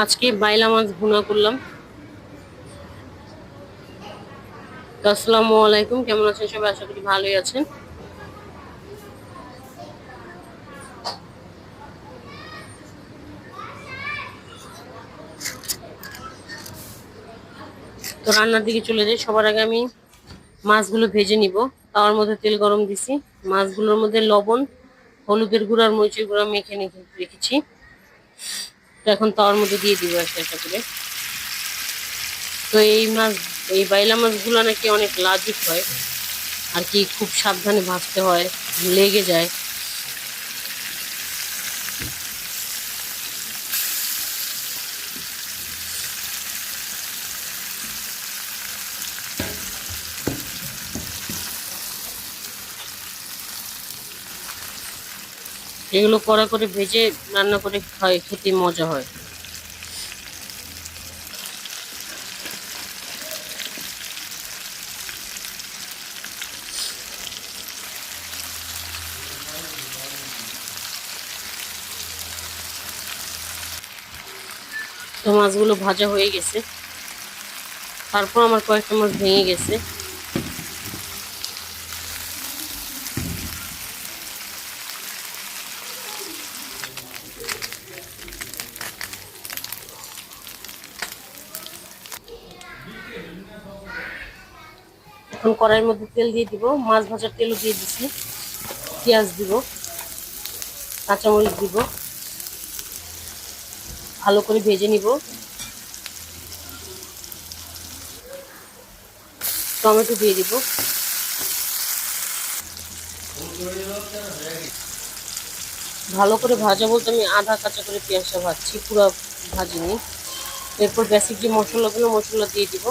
আজকে বাইলা মাছ ভুনা করলাম। তো আসসালামু আলাইকুম, কেমন আছেন সবাই? আশা করি ভালোই আছেন। তো রান্নার দিকে চলে যাই। সবার আগে আমি মাছগুলো ভেজে নিব। তাওয়ার মধ্যে তেল গরম দিছি। মাছগুলোর মধ্যে লবণ, হলুদের গুঁড়া আর মরিচের গুঁড়া মেখে রেখেছি। তো এখন তাওয়ার মধ্যে দিয়ে দিব একটা একটা করে। তো এই মাছ, এই বাইলা মাছগুলো নাকি অনেক লাজুক হয়। আর কি খুব সাবধানে ভাজতে হয়, লেগে যায়। এগুলো কড়া করে ভেজে রান্না করে খাই, খেতে মজা হয়। তো মাছগুলো ভাজা হয়ে গেছে। তারপর আমার কয়েকটা মাছ ভেঙে গেছে। এখন কড়াইয়ের মধ্যে তেল দিয়ে দিব, মাছ ভাজার তেলও দিয়ে দিছি, পেঁয়াজ দিব, কাঁচামরিচ দিব, ভালো করে ভেজে নিব। টমেটো দিয়ে দিব। ভালো করে ভাজা বলতে আমি আধা কাঁচা করে পেঁয়াজটা ভাজছি, পুরো ভাজিনি। এরপর বেসিক যে মশলাগুলো মশলা দিয়ে দিব।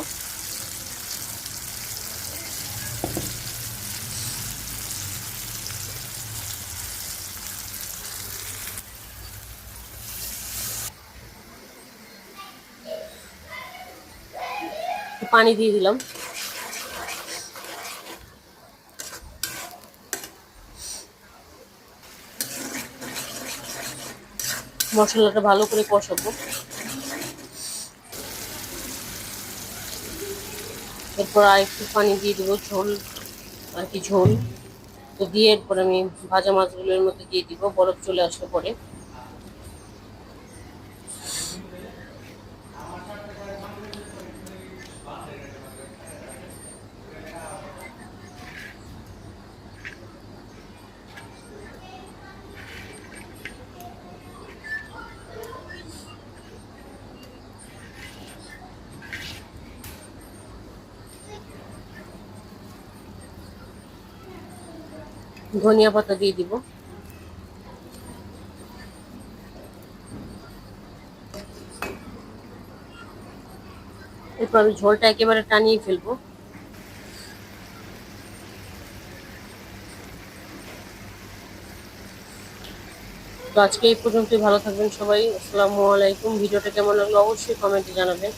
পানি দিয়ে দিলাম। মশলাটা ভালো করে কষাবো। এরপর আর একটু পানি দিয়ে দেবো ঝোল, আর কি ঝোল। তো দিয়ে এরপর আমি ভাজা মাছগুলোর মধ্যে দিয়ে দিব, বরফ চলে আসলে পরে। ধনিয়া পাতা দিয়ে দিব। এরপর আমি ঝোলটা একেবারে টানিয়ে ফেলব। তো আজকে এই পর্যন্তই, ভালো থাকবেন সবাই। আসসালামু আলাইকুম। ভিডিওটা কেমন লাগল অবশ্যই কমেন্টে জানাবেন।